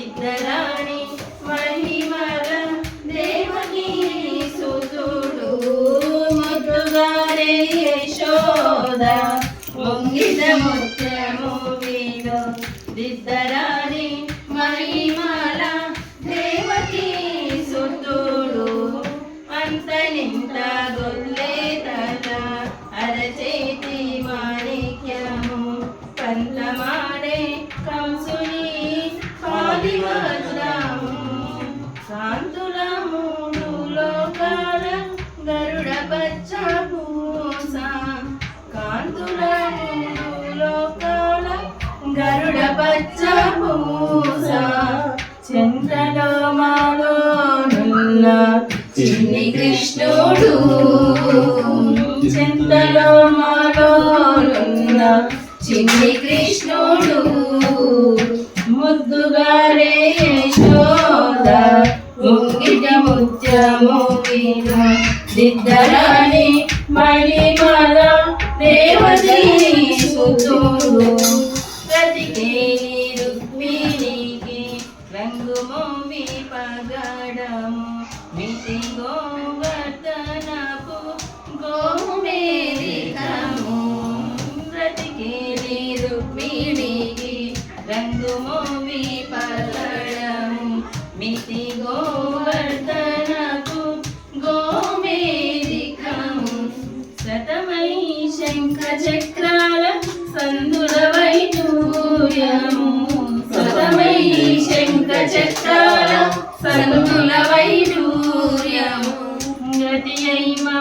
సిద్ధరాణి మహిమల దేవకి సుతుడు. ముద్దుగారే యశోద పొంగిద ముత్యము వీడు. సిద్ధరాణి మహిమల దేవకి సుతుడు. అంత నింత గొల్లే అరచేతి మాణిక్యము. పంతమాడే కంసుని చంద్రలో మాలోనున్న చిన్ని కృష్ణుడు. చింతలో మాలోనున్న చిన్ని కృష్ణుడు. ముద్దుగారే యశోద ముంగిట ముత్యము వీణ మణిమల దేవతీ సుతుడు ప్రతికే మితి గోవర్ధనపు గోమేరికము బ్రతికేలి రుక్మిణికి రంగు మోవి పగడము మితి గోవర్ధనపు గోమేరికము శతమై శంఖ చక్రాల సందుల వైడూర్యము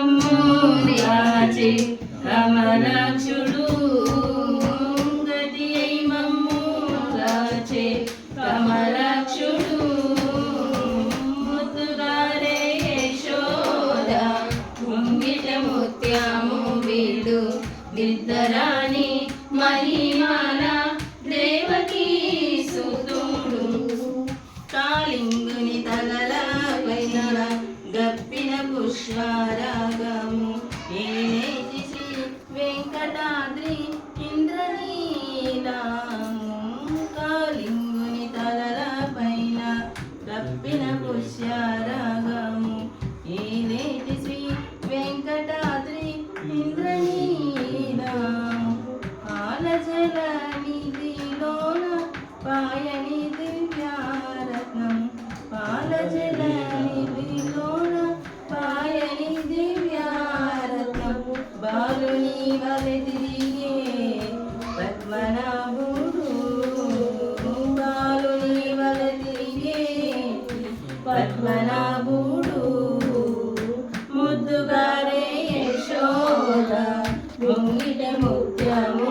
అయి కమలాక్షుడు గతి అయి మమ్ము కమలాక్షుడు ముద్దుగారే యశోద. ముంగిట ముత్యము వీడు. గిద్దరాని వెంకటాద్రి ఇంద్రనీలాము నిధిలోన పాయని దివ్యారత్నం పాలజల నిధిలోన పాయని దివ్యారత్నం బాలుని వలె తిరిగే పద్మనాభుడు బాలుని వలె తిరిగే పద్మనాభుడు. యశోద ముంగిట ముత్యము